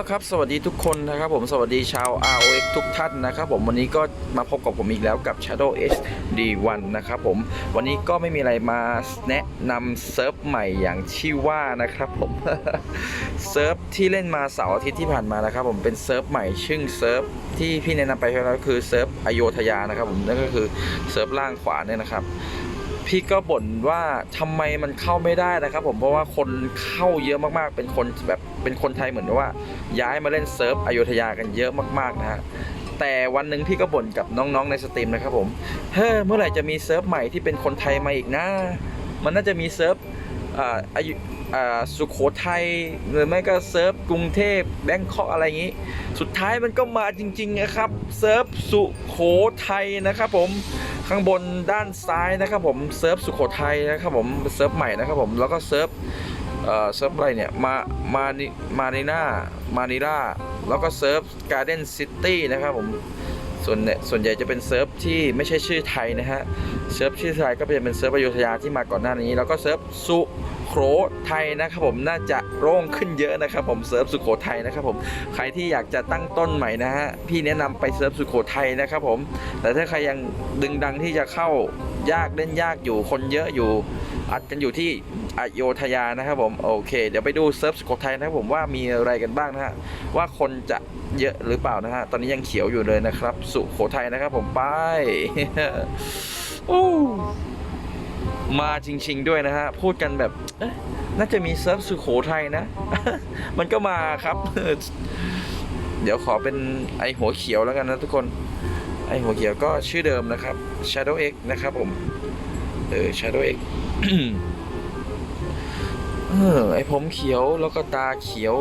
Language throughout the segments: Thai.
แล้วครับ สวัสดีทุกคนนะครับผมสวัสดีชาว ROX ทุกท่านนะครับผมวันนี้ก็มาพบกับผมอีกแล้วกับ Shadow HD1 นะครับผมวันนี้ก็ไม่มีอะไรมาแนะนำเซิร์ฟใหม่อย่างชื่อว่านะครับผมเซิร์ฟที่เล่นมาเสาร์อาทิตย์ที่ผ่านมานะครับผมเป็นเซิร์ฟใหม่ซึ่งเซิร์ฟที่พี่แนะนำไปแล้วคือเซิร์ฟอโยธยานะครับผมนั่นก็คือเซิร์ฟล่างขวาเนี่ยนะครับ พี่ก็บ่นว่าทำไมมันเข้าไม่ได้นะครับ ผมเพราะว่าคนเข้าเยอะมากๆ เป็นคนแบบเป็นคนไทยเหมือนว่า ย้ายมาเล่นเซิร์ฟอโยธยากันเยอะมากๆนะฮะแต่วันหนึ่งพี่ก็บ่นกับน้องๆในสตรีมนะครับผมเฮ้ยเมื่อไหร่จะมีเซิร์ฟใหม่ที่เป็นคนไทยมาอีกนะมันน่าจะมีเซิร์ฟอ่าอายุ สุโขทัยหรือไม่ก็เซิร์ฟกรุงเทพแบงคอกอะไรอย่างนี้ สุดท้ายมันก็มาจริง ๆ นะครับ เซิร์ฟสุโขทัยนะครับผมข้างบนด้านซ้ายนะครับผมเซิร์ฟสุโขทัยนะครับผมเซิร์ฟใหม่นะครับผมแล้วก็เซิร์ฟเอ่อเซิร์ฟอะไรเนี่ยมามานิมานิน่ามานิล่าแล้วก็เซิร์ฟการ์เด้นซิตี้นะครับผมส่วนเนี่ยส่วนใหญ่จะเป็นเซิร์ฟที่ไม่ใช่ชื่อไทยนะฮะเซิร์ฟชื่อไทยก็จะเป็นเซิร์ฟอยุธยาที่มาก่อนหน้านี้ แล้วก็เซิร์ฟสุ โขทัยนะครับผมน่าจะโร่งขึ้นเยอะนะครับผมเซิร์ฟสุโขทัยนะครับผมใครที่อยากจะตั้งต้นใหม่นะฮะพี่แนะนำไปเซิร์ฟสุโขทัยนะครับผมแต่ถ้าใครยังดึงดังที่จะเข้ายากเล่นยากอยู่คนเยอะอยู่อัดกันอยู่ที่อโยธยานะครับผมโอเค เดี๋ยวไปดูเซิร์ฟสุโขทัยนะครับผมว่ามีอะไรกันบ้างนะฮะว่าคนจะเยอะหรือเปล่านะฮะตอนนี้ยังเขียวอยู่เลยนะครับ สุโขทัยนะครับผมไป โอ้ มาจริง ๆ ด้วยนะฮะ พูดกันแบบน่าจะมีเซิร์ฟสุโขทัยนะ มันก็มาครับ เดี๋ยวขอเป็นไอหัวเขียวแล้วกันนะทุกคน ไอหัวเขียวก็ชื่อเดิมนะครับ Shadow X นะครับผม เออ Shadow X เออไอผมเขียวแล้วก็ตาเขียว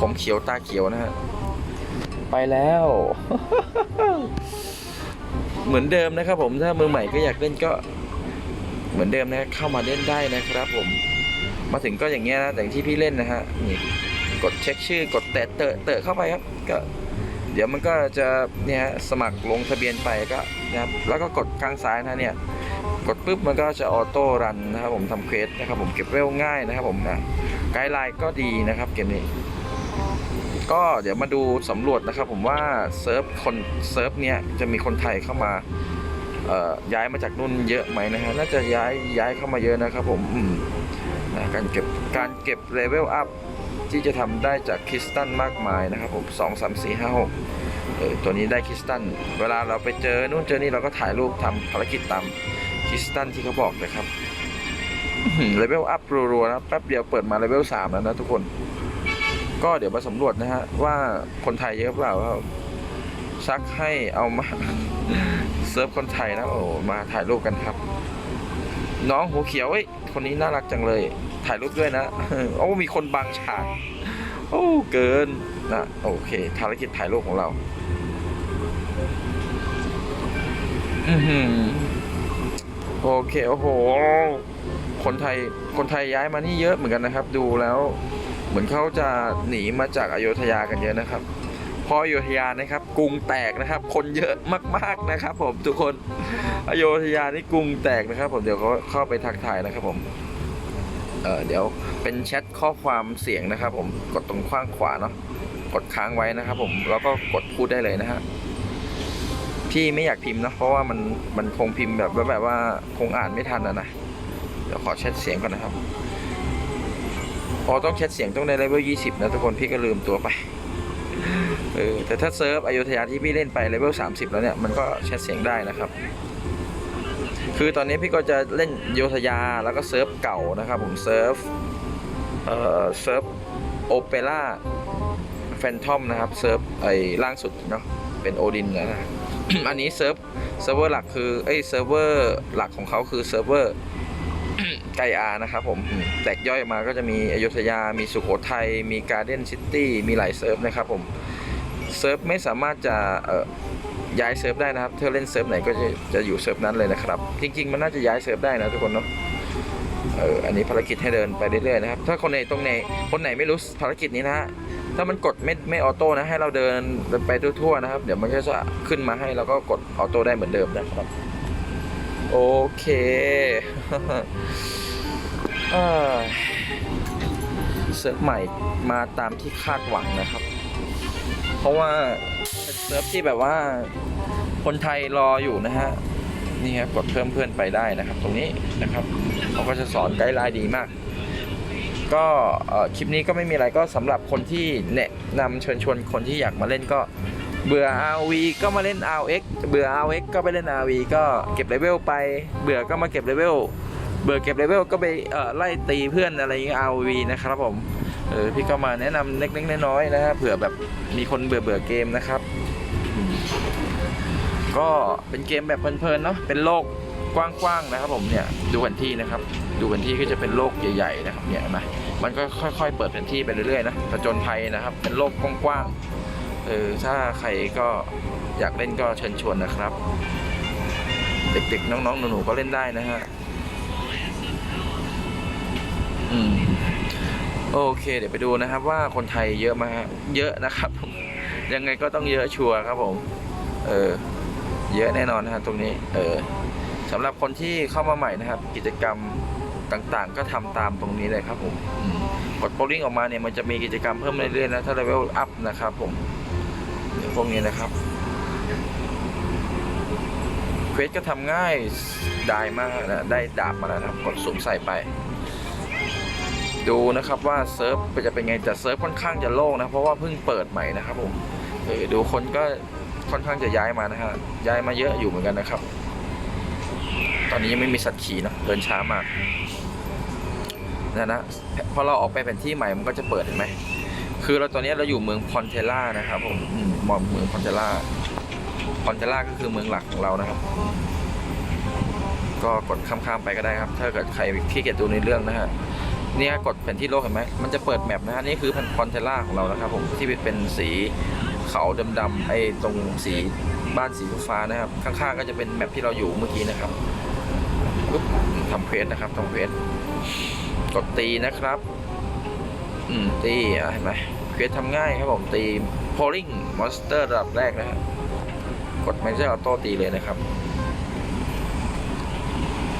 ผมเขียวตาเขียวนะฮะ ไปแล้ว เหมือนเดิมนะครับผมถ้ามือใหม่ก็อยากเล่นก็ เหมือนเดิมนะเข้ามาเล่นได้นะครับผมมาถึงก็อย่างเงี้ยนะแต่างที่พี่เล่นนะฮะนี่กดเช็คชื่อกดแตะเตะเตะเข้าไปครับก็เดี๋ยวมันก็จะเนี่ยสมัครลงทะเบียนไปก็นะครับแล้วก็กดข้างซ้ายนะเนี่ยกดปุ๊บมันก็จะออโต้รันนะครับผมทำเควสนะครับผมเก็บเวลง่ายนะครับผมนะไกด์ไลน์ก็ดีนะครับเกมนี้ก็เดี๋ยวมาดูสำรวจนะครับผมว่าเซิร์ฟคนเซิร์ฟเนี้ยจะมีคนไทยเข้ามา ย้ายมาจากนู่นเยอะไหมนะฮะน่าจะย้ายย้ายเข้ามาเยอะนะครับผมมนะการเก็บการเก็บเลเวลอัพที่จะทำได้จากคริสตัลมากมายนะครับผมสองสามสี่ห้าหกตัวนี้ได้คริสตัลเวลาเราไปเจอนู่นเจอนี่เราก็ถ่ายรูปทำภารกิจตามคริสตัลที่เขาบอกนะครับเลเวลอัพรัวๆนะแป๊บเดียวเปิดมาเลเวลสามแล้วนะทุกคน ก็เดี๋ยวมาสำรวจนะฮะว่าคนไทยเยอะเปล่าว่า ซักให้เอามาเซิร์ฟคนไทยนะโอ้มาถ่ายรูปกันครับ น้องหัวเขียวเอ้ยคนนี้น่ารักจังเลย ถ่ายรูปด้วยนะโอ้มีคนบังฉากโอ้เกินนะโอเคภารกิจถ่ายรูปของเราโอเคโอ้โห คนไทยคนไทยย้ายมานี่เยอะเหมือนกันนะครับ ดูแล้ว เหมือนเขาจะหนีมาจากอโยธยากันเยอะนะครับ พออโยธยานะครับ กรุงแตกนะครับ คนเยอะมากๆนะครับ ผมทุกคนอโยธยานี่กรุงแตกนะครับ ผมเดี๋ยวเขาเข้าไปทักทายนะครับผมเออเดี๋ยวเป็นแชทข้อความเสียงนะครับ ผมกดตรงข้างขวาเนาะกดค้างไว้นะครับ ผมแล้วก็กดพูดได้เลยนะฮะที่ไม่อยากพิมพ์นะเพราะว่ามันมันคงพิมพ์แบบแบบว่าคงอ่านไม่ทันนะนะเดี๋ยวขอแชทเสียงก่อนนะครับพอต้องแชทเสียงต้องในเลเวล20นะทุกคนพี่ก็ลืมตัวไป เออแต่ถ้าเซิร์ฟอยุธยาที่พี่เล่นไปเลเวล30 แล้วเนี่ยมันก็แชทเสียงได้นะครับ คือตอนนี้พี่ก็จะเล่นโยธยาแล้วก็เซิร์ฟเก่านะครับ ผมเซิร์ฟเอ่อเซิร์ฟโอเปร่าแฟนทอมนะครับเซิร์ฟไอ้ล่างสุดเนาะเป็นโอดินนะอันนี้เซิร์ฟเซิร์ฟเวอร์หลักคือเอ้เซิร์ฟเวอร์หลักของเขาคือเซิร์ฟเวอร์ไกอานะครับผมอืมแตกย่อยมาก็จะมีอยุธยา มีสุโขทัย มีการ์เด้นซิตี้ มีหลายเซิร์ฟนะครับผม เซิร์ฟไม่สามารถจะย้ายเซิร์ฟได้นะครับถ้าเล่นเซิร์ฟไหนก็จะจะอยู่เซิร์ฟนั้นเลยนะครับ จริง ๆ มันน่าจะย้ายเซิร์ฟได้นะทุกคนเนาะเอออันนี้ภารกิจให้เดินไปเรื่อยๆนะครับ ถ้าคนไหนตรงไหนคนไหนไม่รู้ภารกิจนี้นะฮะถ้ามันกดไม่ไม่ออโต้นะให้เราเดินไปทั่วๆนะครับ เดี๋ยวมันก็จะขึ้นมาให้แล้วก็กดออโต้ได้เหมือนเดิมนะครับ โอเคเซิร์ฟใหม่มาตามที่คาดหวังนะครับ เพราะว่าเป็นเซิร์ฟที่แบบว่าคนไทยรออยู่นะฮะนี่ครับกดเพิ่มเพื่อนไปได้นะครับ ตรงนี้นะครับเขาก็จะสอนไกด์ไลน์ดีมาก ก็เอ่อคลิปนี้ก็ไม่มีอะไรก็สำหรับคนที่แนะนำเชิญชวนคนที่อยากมาเล่นก็เบื่อ RV ก็มาเล่น RX เบื่อ RX ก็ไปเล่น RV ก็เก็บเลเวลไป เบื่อก็มาเก็บเลเวล เบื่อเก็บเลเวลก็ไปเอ่อไล่ตีเพื่อนอะไรอย่างเงี้ย RV นะครับผม เออพี่ก็มาแนะนำเล็กๆน้อยๆนะฮะเผื่อแบบมีคนเบื่อเบื่อเกมนะครับ ก็เป็นเกมแบบเพลินๆเนาะเป็นโลกกว้างๆนะครับ ผมเนี่ยดูแผนที่นะครับ ดูแผนที่ก็จะเป็นโลกใหญ่ๆนะครับเนี่ยนไหมมันก็ค่อย ๆ เปิดแผนที่ไปเรื่อยๆนะผจญภัยนะครับ เป็นโลกกว้างๆเออถ้าใครก็อยากเล่นก็เชิญชวนนะครับ เด็กๆน้องๆหนูๆก็เล่นได้นะฮะอืม โอเคเดี๋ยวไปดูนะครับว่าคนไทยเยอะมฮะเยอะนะครับ ยังไงก็ต้องเยอะชัวร์ครับผม เออ เยอะแน่นอนนะฮะตรงนี้ เออสำหรับคนที่เข้ามาใหม่นะครับ กิจกรรมต่างๆ ก็ทำตามตรงนี้เลยครับผมกดโพลิ่งออกมาเนี่ยมันจะมีกิจกรรมเพิ่มเรื่อยๆนะถ้าเลเวลอัพนะครับผมพวกนี้นะครับเควสก็ทำง่ายได้มากนะได้ดาบมาแล้วนะกดสุ่มใส่ไป ดูนะครับว่าเซิร์ฟจะเป็นไงแต่เซิร์ฟค่อนข้างจะโล่งนะเพราะว่าเพิ่งเปิดใหม่นะครับผมเออดูคนก็ค่อนข้างจะย้ายมานะฮะย้ายมาเยอะอยู่เหมือนกันนะครับ ตอนนี้ยังไม่มีสัตว์ขี่นะเดินช้ามากนะนะพอเราออกไปแผนที่ใหม่มันก็จะเปิดเห็นไหมคือเราตอนนี้เราอยู่เมืองพอนเทล่านะครับผมอืมองเมืองพอนเทล่าพอนเทล่าก็คือเมืองหลักของเรานะครับ ก็กดข้ามๆไปก็ได้ครับ ถ้าเกิดใครขี้เกียจดูในเรื่องนะฮะ เนี่ยกดแผนที่โลกเห็นไหมมันจะเปิดแมปนะฮะนี่คือพันคอนเทล่าของเรานะครับผมที่เป็นสีเขาดำๆไอ้ตรงสีบ้านสีฟ้านะครับ ข้างๆก็จะเป็นแมปที่เราอยู่เมื่อกี้นะครับปุ๊บทำเควสนะครับทำเควสกดตีนะครับ อืมตีอะเห็นไหมเควสทำง่ายครับผมตี polling monster ระดับแรกนะฮะกด major auto ตีเลยนะครับ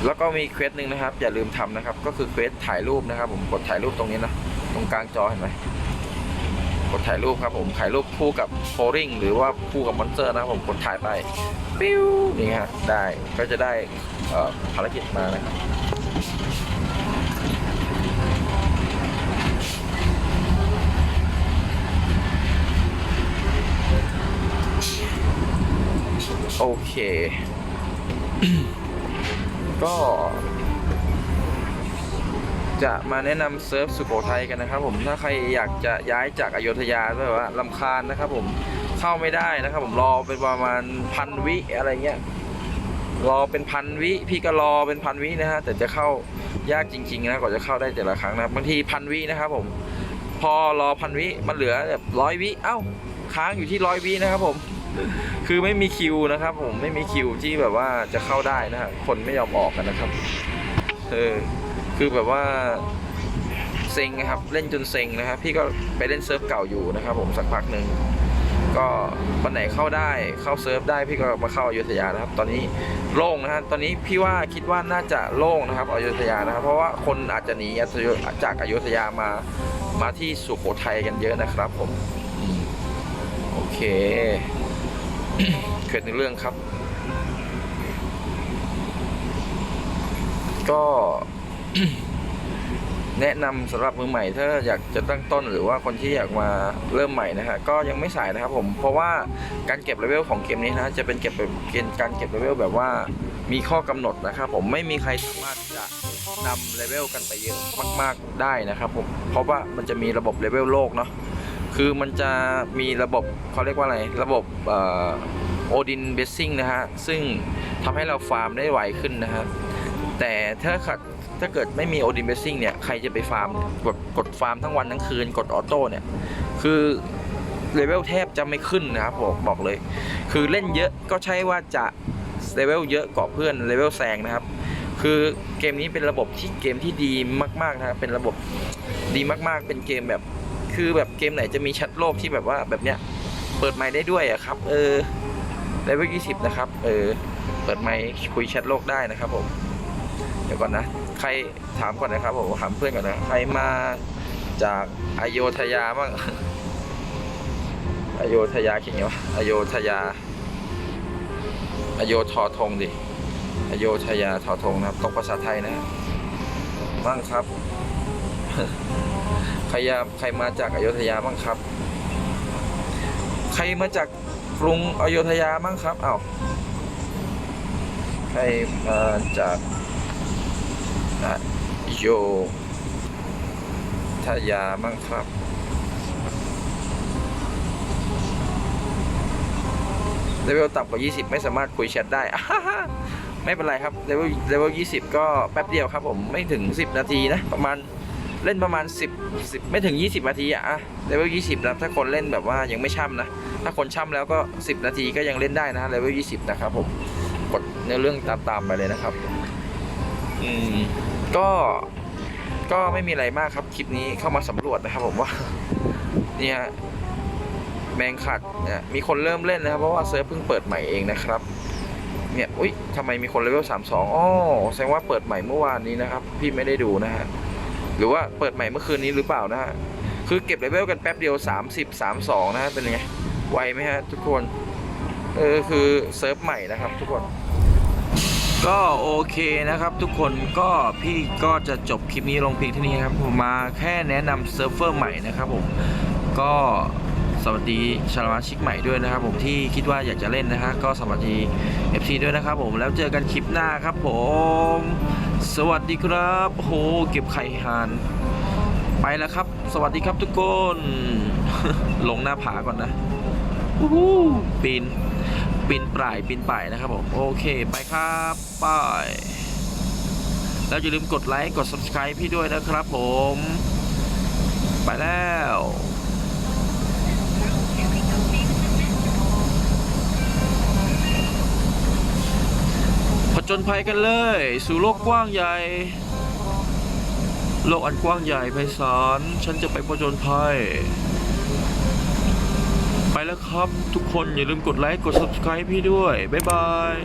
แล้วก็มีเควสหนึ่งนะครับ อย่าลืมทำนะครับ ก็คือเควสถ่ายรูปนะครับ ผมกดถ่ายรูปตรงนี้นะ ตรงกลางจอเห็นไหมกดถ่ายรูปครับผมถ่ายรูปคู่กับโพลิงหรือว่าคู่กับมอนสเตอร์นะครับผมกดถ่ายไปปิ้วนี่ฮะได้ก็จะได้ภารกิจมานะครับโอเค ก็ จะมาแนะนำเซิร์ฟสุโขทัยกันนะครับ ผมถ้าใครอยากจะย้ายจากอโยธยาแบบว่าลำคาญนะครับ ผมเข้าไม่ได้นะครับ ผมรอเป็นประมาณพันวิอะไรเงี้ยรอเป็นพันวิพี่ก็รอเป็นพันวินะฮะแต่จะเข้ายากจริงๆนะกว่าจะเข้าได้แต่ละครั้งนะบางทีพันวินะครับ ผม พอรอพันวิมันเหลือแบบร้อยวิเอ้าค้างอยู่ที่ร้อยวินะครับผม คือไม่มีคิวนะครับ ผมไม่มีคิวที่แบบว่าจะเข้าได้นะฮะคนไม่ยอมออกกันนะครับเออคือแบบว่าเซ็งนะครับ เล่นจนเซ็งนะครับ พี่ก็ไปเล่นเซิร์ฟเก่าอยู่นะครับ ผมสักพักหนึ่งก็วันไหนเข้าได้เข้าเซิร์ฟได้พี่ก็มาเข้าอยุธยานะครับ ตอนนี้โล่งนะฮะตอนนี้พี่ว่าคิดว่าน่าจะโล่งนะครับอยุธยานะครับ เพราะว่าคนอาจจะหนีจากอยุธยามามาที่สุโขทัยกันเยอะนะครับ ผมอืมโอเค เกิดในเรื่องครับ ก็แนะนำสำหรับมือใหม่ถ้าอยากจะตั้งต้นหรือว่าคนที่อยากมาเริ่มใหม่นะฮะก็ยังไม่สายนะครับผมเพราะว่าการเก็บเลเวลของเกมนี้นะจะเป็นเก็บแบบเกณฑ์การเก็บเลเวลแบบว่ามีข้อกำหนดนะครับผมไม่มีใครสามารถจะนำเลเวลกันไปเยอะมาก ๆได้นะครับผมเพราะว่ามันจะมีระบบเลเวลโลกเนาะ คือมันจะมีระบบเขาเรียกว่าอะไร ระบบโอดินเบสซิ่งนะฮะ ซึ่งทำให้เราฟาร์มได้ไวขึ้นนะฮะแต่ถ้าขัดถ้าเกิดไม่มีโอดินเบสซิ่งเนี่ยใครจะไปฟาร์มกดกดฟาร์มทั้งวันทั้งคืนกดออโต้เนี่ย คือเลเวลแทบจะไม่ขึ้นนะครับบอกบอกเลย คือเล่นเยอะก็ใช่ว่าจะเลเวลเยอะกว่าเพื่อนเลเวลแซงนะครับ คือเกมนี้เป็นระบบที่เกมที่ดีมากๆนะครับเป็นระบบดีมากๆ เป็นเกมแบบ คือแบบเกมไหนจะมีแชทโลกที่แบบว่าแบบเนี้ยเปิดไมค์ได้ด้วยอะครับ เออเลเวล20นะครับ เออ เปิดไมค์คุยแชทโลกได้นะครับผม เดี๋ยวก่อนนะ ใครถามก่อนนะครับผมถามเพื่อนก่อนนะ ใครมาจากอโยธยาบ้างอโยธยาเขียนไงวะอโยธยา อโยทอทงดิ อโยธยาทอทงนะครับ ตกภาษาไทยนะบ้างครับ รยาใครมาจากอโยธยาบ้างครับ ใครมาจากกรุงอโยธยาบ้างครับเอ้าใครมาจากอโยธยาบ้างครับเลเวลต่ำกว่า 20 ไม่สามารถคุยแชทได้ ไม่เป็นไรครับเลเวลเลเวล20 ก็แป๊บเดียวครับผม ไม่ถึง 10 นาทีนะ ประมาณ เล่นประมาณ 10 10 ไม่ถึง 20 นาทีอะเลเวล20นะถ้าคนเล่นแบบว่ายังไม่ช่ำนะ ถ้าคนช่ำแล้วก็ 10 นาทีก็ยังเล่นได้นะเลเวล20 นะครับผม กดเนื้อเรื่องตามๆไปเลยนะครับ อืม ก็ก็ไม่มีอะไรมากครับคลิปนี้เข้ามาสำรวจนะครับผมว่า เนี่ยแมงขัดเนี่ยมีคนเริ่มเล่นนะครับ เพราะว่าเซิร์ฟเพิ่งเปิดใหม่เองนะครับเนี่ย อุ้ยทำไมมีคนเลเวลสามสองอ๋อแสดงว่าเปิดใหม่เมื่อวานนี้นะครับ พี่ไม่ได้ดูนะฮะ หรือว่าเปิดใหม่เมื่อคืนนี้หรือเปล่านะฮะ คือเก็บเลเวลกันแป๊บเดียว 30 32 นะฮะ เป็นไง ไวไหมฮะทุกคน เออ คือเซิร์ฟใหม่นะครับทุกคน ก็โอเคนะครับทุกคน ก็พี่ก็จะจบคลิปนี้ลงเพียงเท่านี้ครับ ผมมาแค่แนะนำเซิร์ฟเวอร์ใหม่นะครับผม ก็ สวัสดีชาวสมาชิกใหม่ด้วยนะครับ ผมที่คิดว่าอยากจะเล่นนะฮะก็สวัสดี FC ด้วยนะครับผมแล้วเจอกันคลิปหน้าครับผม สวัสดีครับโหเก็บไข่ห่านไปแล้วครับ สวัสดีครับทุกคนลงหน้าผาก่อนนะวู้ปีนปีนป่ายปีนป่ายนะครับผมโอเคไปครับไปแล้วอย่าลืมกดไลค์กด subscribe พี่ด้วยนะครับผม ไปแล้ว ญภัยกันเลย สู่โลกกว้างใหญ่ โลกอันกว้างใหญ่ไพศาลฉันจะไปผจญภัย ไปแล้วครับทุกคนอย่าลืมกดไลค์ กด subscribe พี่ด้วย บ๊ายบาย